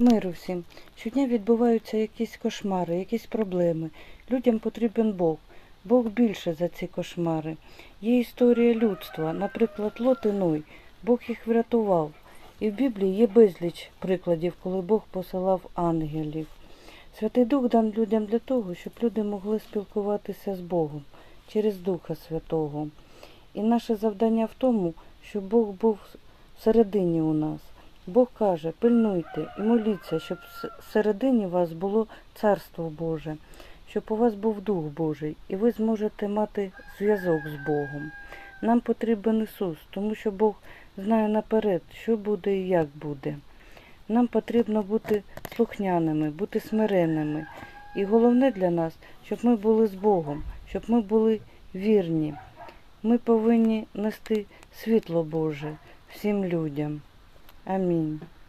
Миру всім. Щодня відбуваються якісь кошмари, якісь проблеми. Людям потрібен Бог. Бог більше за ці кошмари. Є історія людства, наприклад, Лот і Ной. Бог їх врятував. І в Біблії є безліч прикладів, коли Бог посилав ангелів. Святий Дух дан людям для того, щоб люди могли спілкуватися з Богом через Духа Святого. І наше завдання в тому, щоб Бог був всередині у нас. Бог каже, пильнуйте і моліться, щоб всередині вас було Царство Боже, щоб у вас був Дух Божий, і ви зможете мати зв'язок з Богом. Нам потрібен Ісус, тому що Бог знає наперед, що буде і як буде. Нам потрібно бути слухняними, бути смиренними. І головне для нас, щоб ми були з Богом, щоб ми були вірні. Ми повинні нести світло Боже всім людям. Amém.